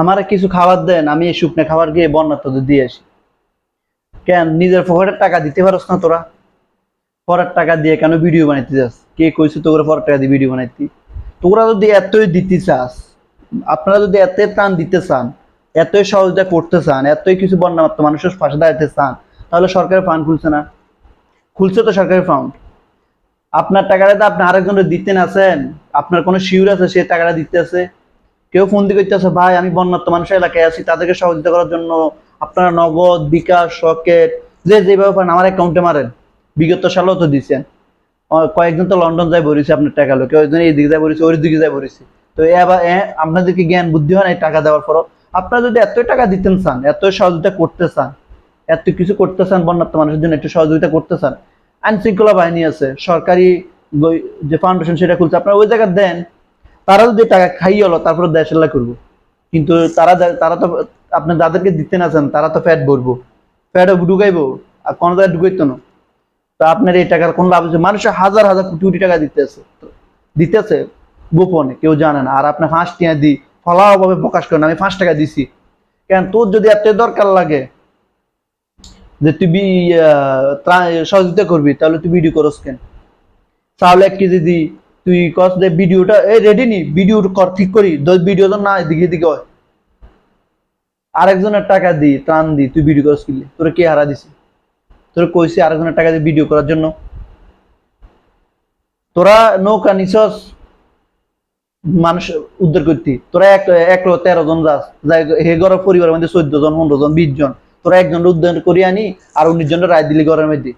আমার কিছু খাবার দেন, আমি এই শুকনো খাবার গিয়ে বন্যা তোদের দিয়ে আসি। কেন? নিজের পকেটের টাকা দিতে পারস না তোরা। পরের টাকা দিয়ে কেন ভিডিও বানাইতে যাস? কে কইছে তোরা পরের টাকা দিয়ে ভিডিও বানাইতি? তোরা যদি এতই দিতে চাস, আপনারা যদি এতই ত্রাণ দিতে চান, এতই সহযোগিতা করতে চান, এতই কিছু বন্যামাত্ম মানুষের পাশে দাঁড়াতে চান, তাহলে সরকারের ফান্ড খুলছে না। খুলছে তো সরকারের ফান্ড আপনার টাকাটা তো আপনি আরেকজনের দিতে আছেন আপনার কোনো শিউর আছে, সে টাকাটা দিতে আছে। কেউ ফোন দিয়ে করতেছে ভাই, আমি বন্যাত্ম মানুষের এলাকায় আছি, তাদেরকে সহযোগিতা করার জন্য আপনারা নগদ, বিকাশ, সকেট, যে যেভাবে পারেন, আমার অ্যাকাউন্টে মারেন। বিগত সালেও তো দিচ্ছেন কয়েকজন তো লন্ডন যায় বলেছে আপনার টাকা লোক কেউ একজন এইদিকে যায় বলেছে ওই দিকে যায় বলেছে তো এবার আপনাদেরকে জ্ঞান, বুদ্ধি হয় না এই টাকা দেওয়ার পরও? আপনারা যদি এতই টাকা দিতেন চান, এতই সহযোগিতা করতে চান, এত কিছু করতে চান বন্যাত্ম মানুষের জন্য, একটু সহযোগিতা করতে চান আইন শৃঙ্খলা বাহিনী আছে, সরকারি যে ফাউন্ডেশন সেটা খুলছে, আপনারা ওই জায়গায় দেন তারা যদি টাকা খাইয়ে হলো, তারপরে দেশেল্লা করব। কিন্তু তারা তারা তো আপনি যাদেরকে দিতে না চান, তারা তো ফ্যাট ভরবো। ফ্যাট ঢুকাইবো, আর কোনো জায়গায় ঢুকাইতো না। তো আপনার এই টাকার কোন লাভ হচ্ছে মানুষের হাজার হাজার কোটি কোটি টাকা দিতেছে দিতেছে গোপনে, কেউ জানে না। আর আপনি ফাঁস টিয়া দি ফলাও ভাবে প্রকাশ করেন, আমি পাঁচ টাকা দিছি। কেন? তোর যদি এত দরকার লাগে যে তুই সহযোগিতা করবি, তাহলে তুই ভিডিও করস কেন? চাউল এক কেজি দি তুই কস যে ভিডিওটা এই রেডি নি? ভিডিও কর, ঠিক করি। ভিডিও তো না এদিকে এদিকে হয় আরেকজনের টাকা দি, ত্রাণ দি, তুই ভিডিও করস কিনলে তোরা কে হারা দিছি? তোরা কইছি আরেকজনের টাকা দিয়ে ভিডিও করার জন্য। তোরা নৌকা নিছস, মানুষ উদ্ধার করতি। তোরা এক এক তেরো জন যাস। যাই হে ঘরের পরিবারের মধ্যে চোদ্দ জন, পনেরো জন, বিশ জন। তোরা একজন উদ্ধার করে আনি, আর উনিশ জনের রায় দিলি ঘরের মধ্যে।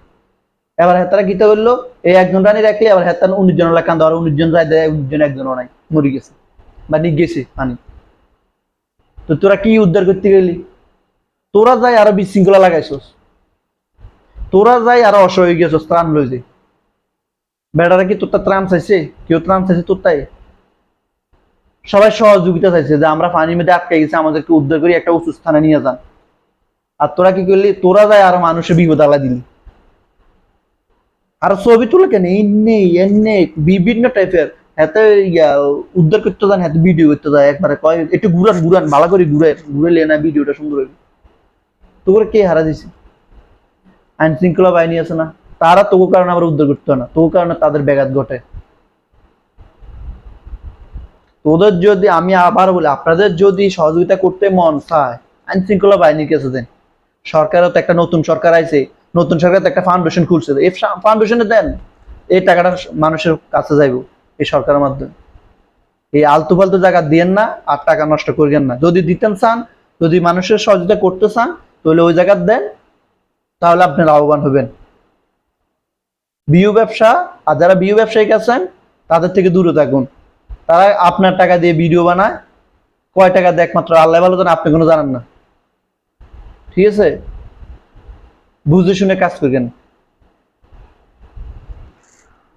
এবার হেতারা কিতা করল এই একজন রানী রাখলে আবার হেতার উনিশ জন কান্দ আর উনিশ জন রায় দেয়, উনিশ জন একজনও নাই, মরে গেছে বা নিয়ে গেছে পানি তো তোরা কি উদ্ধার করতে গেলি? তোরা যাই আরও বিশৃঙ্খলা লাগাইছস, তোরা যাই আরও অসহায় হয়ে গেছস, ত্রাণ লই যে বেটারা কি তোরটা ত্রাণ চাইছে? কেউ ত্রাণ চাইছে তোর তাই সবাই সহযোগিতা চাইছে যে আমরা পানির মধ্যে আটকে গেছি, আমাদেরকে উদ্ধার করে, একটা উঁচু স্থানে নিয়ে যান। আর তোরা কি করলি? তোরা যায় আরও মানুষের বিপদ আলা দিলি। আর ছবি তুলে কেন? এনে এনে, বিভিন্ন টাইপের হাতে উদ্ধার করতে যান হাতে ভিডিও করতে যায়, একবারে কয় একটু ঘুরান ঘুরান, ভালো করে ঘুরে ঘুরে লে না ভিডিওটা সুন্দর হইবে তোকে কে হারা দিছে? আইন শৃঙ্খলা বাহিনী আছে না? তারা তবু কারণে আবার উদ্ধার করতে হয় না। তবু কারণে তাদের ব্যাঘাত ঘটে। তোদের যদি আমি আবার বলি, আপনাদের যদি সহযোগিতা করতে মন চায়, আইন শৃঙ্খলা বাহিনীর কাছে দেন। সরকারও তো একটা নতুন সরকার আইছে। নতুন সরকার একটা ফাউন্ডেশন খুলছে। এই ফাউন্ডেশনে দেন, এই টাকাটা মানুষের কাছে যাইব, এই সরকারের মাধ্যমে। এই আলতু ফালতু জায়গা দিয়েন না আর টাকা নষ্ট করিয়েন না। যদি দিতেন চান, যদি মানুষের সহযোগিতা করতে চান, তাহলে ওই জায়গা দেন, তাহলে আপনি লাভবান হবেন। বিউ ব্যবসা, আর যারা বিউ ব্যবসায়িক আছেন, তাদের থেকে দূরে থাকুন। তারা আপনার টাকা দিয়ে ভিডিও বানায়। কয় টাকা দেয় একমাত্র আল্লাহ ভালো জানে, আপনি কোনো জানেন না। ঠিক আছে? বুঝে শুনে কাজ করবেন।